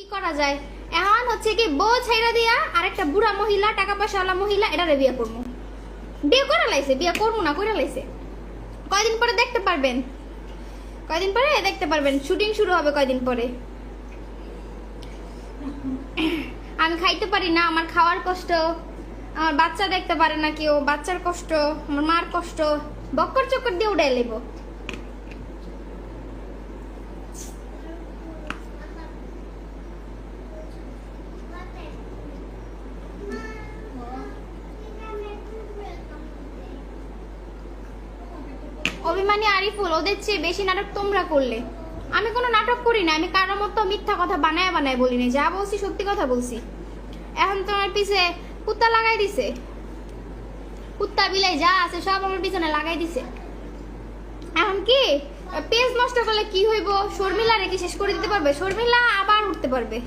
কি করা যায়? এখন হচ্ছে কি বউ ছেড়ে দিয়া আর একটা বুড়া মহিলা টাকা পয়সাওয়ালা মহিলা এটারে বিয়ে করব। বিয়ে করে লাইছে, বিয়ে করব না করে লাইছে। কয়দিন পরে দেখতে পারবেন। কয়দিন পরে? দেখতে পারবেন। শুটিং শুরু হবে কয়দিন পরে? আমি খাইতে পারি না, আমার খাওয়ার কষ্ট। আমার বাচ্চা দেখতে পারে না কেউ, বাচ্চার কষ্ট, আমার মার কষ্ট। বক্কর চক্কর দিয়ে উড়াই লেবো অভিমানী আরিফুল, ওদের চেয়ে বেশি নাটক তোমরা করলে। আমি কোনো নাটক করি না, আমি কারোর মতো মিথ্যা কথা বানায় বানায় বলিনি যা বলছি সত্যি কথা বলছি। এখন তোমার পিছে কুত্তা লাগাই দিছে। কুত্তা বিলাই যা আছে সব আমার পিছনে লাগাই দিছে। এখন কি? পেজ নষ্ট করলে কি হইব? শর্মিলা রেখে শেষ করে দিতে পারবে? শর্মিলা আবার উঠতে পারবে।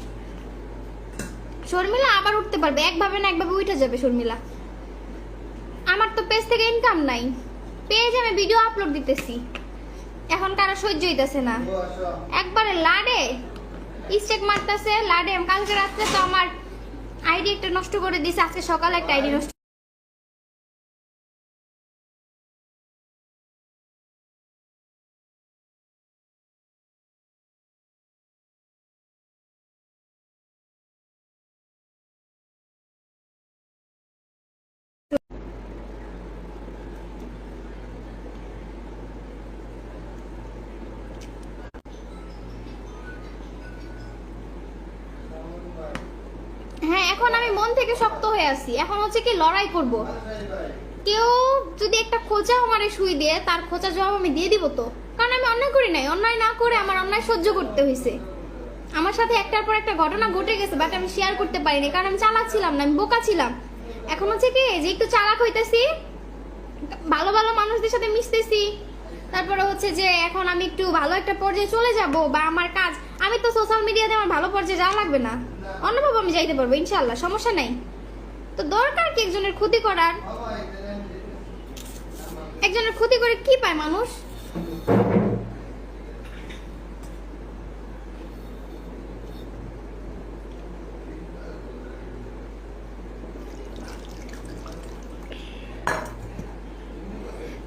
শর্মিলা আবার উঠতে পারবে, একভাবে না একভাবে উঠে যাবে শর্মিলা। আমার তো পেজ থেকে ইনকাম নাই। পেজ আমি ভিডিও আপলোড দিতেছি। এখন কারও সহ্য হইতেছে না। একবারে লাডে। স্টেক মারতেছে, লাডে। কালকে রাত্রে তো আমার আইডি একটা নষ্ট করে দিছে, আজকে সকালে একটা আইডি নষ্ট আমি মন থেকে শক্ত হয়ে আছি। এখন হচ্ছে কি লড়াই করব। কেউ যদি একটা খোঁচা আমারে শুই দিয়ে, তার খোঁচা জবাব আমি দিয়ে দিব তো? কারণ আমি অন্যায় করি নাই। অন্যায় না করে আমার অন্যায় সহ্য করতে হয়েছে আমার সাথে একটার পর একটা ঘটনা ঘটে গেছে বাট আমি শেয়ার করতে পারিনি, কারণ আমি চালাক ছিলাম না, আমি বোকা ছিলাম। এখন হচ্ছে কি, যে একটু চালাক হইতেছি, ভালো ভালো মানুষদের সাথে মিশতেছি তারপরে হচ্ছে যে এখন আমি একটু ভালো একটা পর্যায়ে চলে যাব বা আমার কাজ, আমি তো সোশ্যাল মিডিয়াতে আমার ভালো পর্যায়ে যাওয়া লাগবে না। অন্যভাবে আমি যাইতে পারব ইনশাল্লাহ সমস্যা নাই। তো দরকার কি একজনের ক্ষতি করার? একজনের ক্ষতি করে কি পায় মানুষ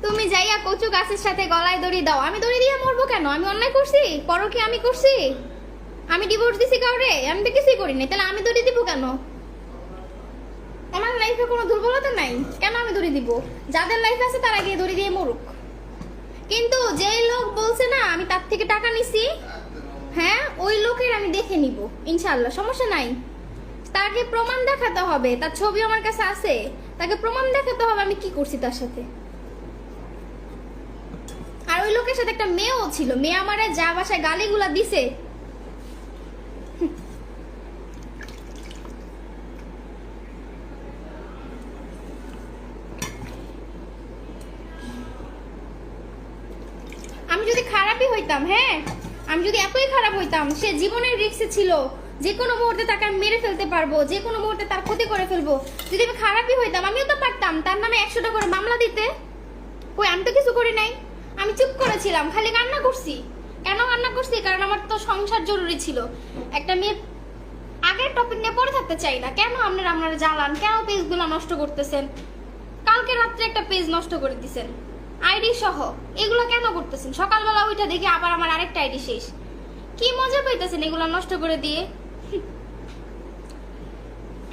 তুমি যাইয়া কচু গাছের সাথে গলায় দড়ি দাও। আমি দড়ি দিয়ে মরবো কেন? আমি অন্যায় করছি? পরো কি আমি করছি? আমি ডিভোর্স দিছি কাউরে? আমি তো কিছুই করি নাই। তাহলে আমি দড়ি দিব কেন? আমার লাইফে কোনো দুর্বলতা নাই। কেন আমি দড়ি দিব? যাদের লাইফ আছে তারা গিয়ে দড়ি দিয়ে মরুক। কিন্তু যেই লোক বলছে না, আমি তার থেকে টাকা নিছি হ্যাঁ ওই লোকের আমি দেখে নিব ইনশাল্লাহ সমস্যা নাই। তাকে প্রমাণ দেখাতে হবে। তার ছবি আমার কাছে আছে। তাকে প্রমাণ দেখাতে হবে আমি কি করছি তার সাথে। লোকের সাথে একটা মেয়েও ছিল। মেয়ে আমারে যা বাসায় গালিগুলা দিছে। আমি যদি খারাপই হইতাম হ্যাঁ? আমি যদি এতই খারাপ হইতাম, সে জীবনের রিক্সে ছিল। যে কোনো মুহূর্তে তাকে আমি মেরে ফেলতে পারব, যে কোনো মুহূর্তে তার ক্ষতি করে ফেলব। যদি আমি খারাপই হইতাম, আমিও তো পারতাম। তার নামে একশোটা করে মামলা দিতে। কই, আমি তো কিছু করি নাই। আমি চুপ করেছিলাম, খালি কান্না করছি। কেন কান্না করছি? কারণ আমার তো সংসার জরুরি ছিল। একটা মেয়ে আগের টপিক নিয়ে পড়ে থাকতে চাই না। কেন আপনারা আপনারা জ্বালান? কেন পেজগুলো নষ্ট করতেছেন? কালকে রাত্রে একটা পেজ নষ্ট করে দিছেন। আইডি সহ, এগুলো কেন করতেছেন? সকালবেলা ওইটা দেখে আবার আমার আরেকটা আইডি শেষ। কি মজা পাইতেছেন এগুলো নষ্ট করে দিয়ে?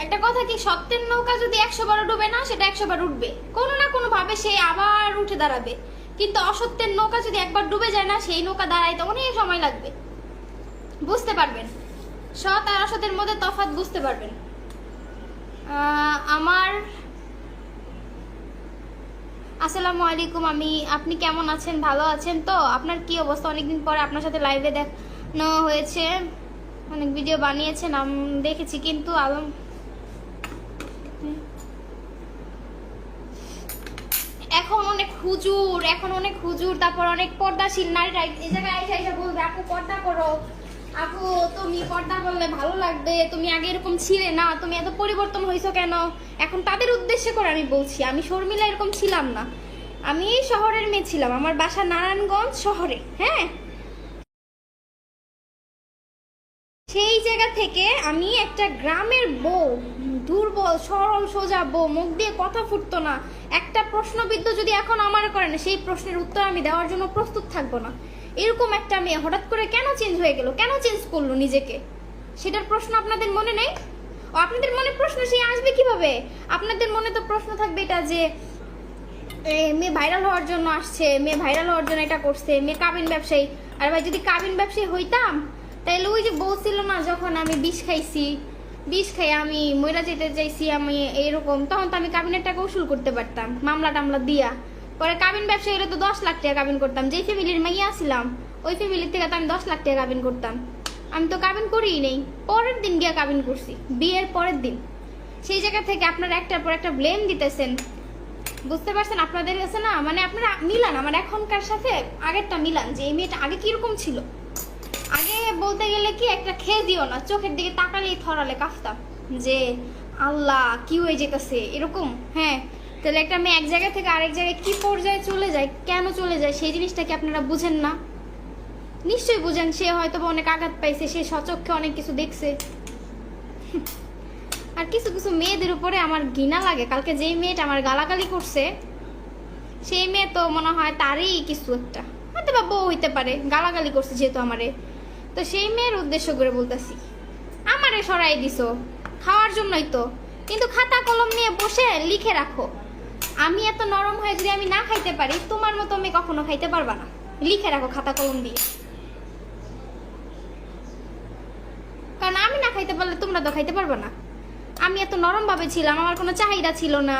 একটা কথা কি, সত্যের নৌকা যদি একশো বার ডুবে না, সেটা একশো বার উঠবে। কোনো না কোনো ভাবে সে আবার উঠে দাঁড়াবে। কিন্তু অসত্যের নৌকা যদি একবার ডুবে যায় না, সেই নৌকা দাঁড়াইতে অনেক সময় লাগবে। বুঝতে পারবেন? সৎ আর অসতের মধ্যে তফাৎ বুঝতে পারবেন। আমার আসসালামু আলাইকুম, আমি, আপনি কেমন আছেন? ভালো আছেন তো? আপনার কি অবস্থা? অনেকদিন পরে আপনার সাথে লাইভে দেখানো হয়েছে। অনেক ভিডিও বানিয়েছেন দেখেছি কিন্তু আলম এখন অনেক হুজুর, এখন অনেক হুজুর, তারপর অনেক পর্দাশীল নারীরা এই জায়গায় আইসা আইসা বলবে, আপু, পর্দা করো। আপু, তুমি পর্দা করলে ভালো লাগবে। তুমি আগে এরকম ছিলে না। তুমি এত পরিবর্তন হয়েছো কেন? এখন তাদের উদ্দেশ্য করে আমি বলছি, আমি শর্মিলা এরকম ছিলাম না। আমি শহরের মেয়ে ছিলাম, আমার বাসা নারায়ণগঞ্জ শহরে হ্যাঁ? সেই জায়গা থেকে আমি একটা গ্রামের বউ দুর্বল, সরল, সোজা, বউ, মুখ দিয়ে কথা ফুটতো না। একটা প্রশ্নবিদ্ধ যদি এখন আমার করেন সেই প্রশ্নের উত্তর আমি দেওয়ার জন্য প্রস্তুত থাকব না। এরকম একটা মেয়ে হঠাৎ করে কেন চেঞ্জ হয়ে গেল? কেন চেঞ্জ করল নিজেকে? সেটার প্রশ্ন আপনাদের মনে নেই? আপনাদের মনে প্রশ্ন সেই আসবে কীভাবে? আপনাদের মনে তো প্রশ্ন থাকবে এটা যে মেয়ে ভাইরাল হওয়ার জন্য আসছে, মেয়ে ভাইরাল হওয়ার জন্য এটা করছে, মেয়ে কাবিন ব্যবসায়ী। আর ভাই, যদি কাবিন ব্যবসায়ী হইতাম তাহলে ওই যে বলছিল না, যখন আমি বিষ খাইছি বিষ খাই আমি ময়রা যেতে চাইছি আমি এরকম তখন তো আমি কাবিনের টাকা উসুল করতে পারতাম, মামলা টামলা দিয়া। পরে কাবিন ব্যবসায়ী হলে তো দশ লাখ টাকা কাবিন করতাম। যেই ফ্যামিলির মাইয়া ছিলাম, ওই ফ্যামিলির থেকে তো আমি দশ লাখ টাকা কাবিন করতাম। আমি তো কাবিন করিই নেই। পরের দিন গিয়া কাবিন করছি, বিয়ের পরের দিন। সেই জায়গা থেকে আপনারা একটার পর একটা ব্লেম দিতেছেন। বুঝতে পারছেন? আপনাদের কাছে না মানে আপনারা মিলান, আমার এখনকার সাথে আগেরটা মিলান, যে এই মেয়েটা আগে কীরকম ছিল। বলতে গেলে কি, একটা খেয়ে দিও না, চোখের দিকে তাকালেই থরালে কাফতাম যে, আল্লাহ, কি হয়ে যেতেছে? এরকম? হ্যাঁ। তাহলে একটা মেয়ে এক জায়গা থেকে আরেক জায়গায় কি পর্যায়ে চলে যায়, কেন চলে যায়, সেই জিনিসটা কি আপনারা বুঝেন না? নিশ্চয়ই বুঝেন, সে হয়তো বা অনেক আঘাত পাইছে, সে সচক্ষে অনেক কিছু দেখছে। আর কিছু কিছু মেয়েদের উপরে আমার ঘৃণা লাগে। কালকে যেই মেয়েটা আমার গালাগালি করছে, সেই মেয়ে তো মনে হয় তারই কিছু একটা। হয়তো বা বউ হইতে পারে, গালাগালি করছে যেহেতু আমারে। তো সেই মেয়ের উদ্দেশ্য করে বলতেছি, আমারে সরাই দিছো, খাওয়ার জন্যই তো। কিন্তু খাতা কলম নিয়ে বসে লিখে রাখো। আমি এত নরম হয়ে যদি আমি না খাইতে পারি, তোমার মতো আমি কখনো খাইতে পারবা না। লিখে রাখো খাতা কলম দিয়ে। কারণ আমি না খাইতে পারলে তোমরা তো খাইতে পারবে না। আমি এত নরম ভাবে ছিলাম, আমার কোনো চাহিদা ছিল না,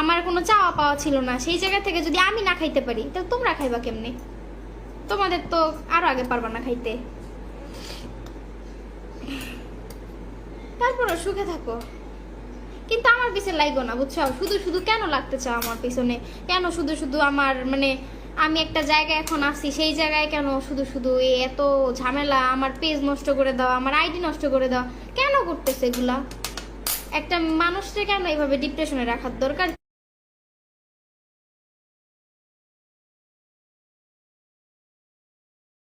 আমার কোনো চাওয়া পাওয়া ছিল না। সেই জায়গা থেকে যদি আমি না খাইতে পারি, তাহলে তোমরা খাইবা কেমনে? তোমাদের তো আরও আগে পারবা না খাইতে। তারপরও সুখে থাকো। কিন্তু আমার পিছনে লাগো না, বুঝছ? শুধু শুধু কেন লাগতে চাও আমার পিছনে? কেন শুধু শুধু আমার মানে আমি একটা জায়গায় এখন আসি সেই জায়গায় কেন শুধু শুধু এত ঝামেলা? আমার পেজ নষ্ট করে দাও, আমার আইডি নষ্ট করে দাও। কেন করতেছে এগুলা? একটা মানুষকে কেন এইভাবে ডিপ্রেশনে রাখার দরকার?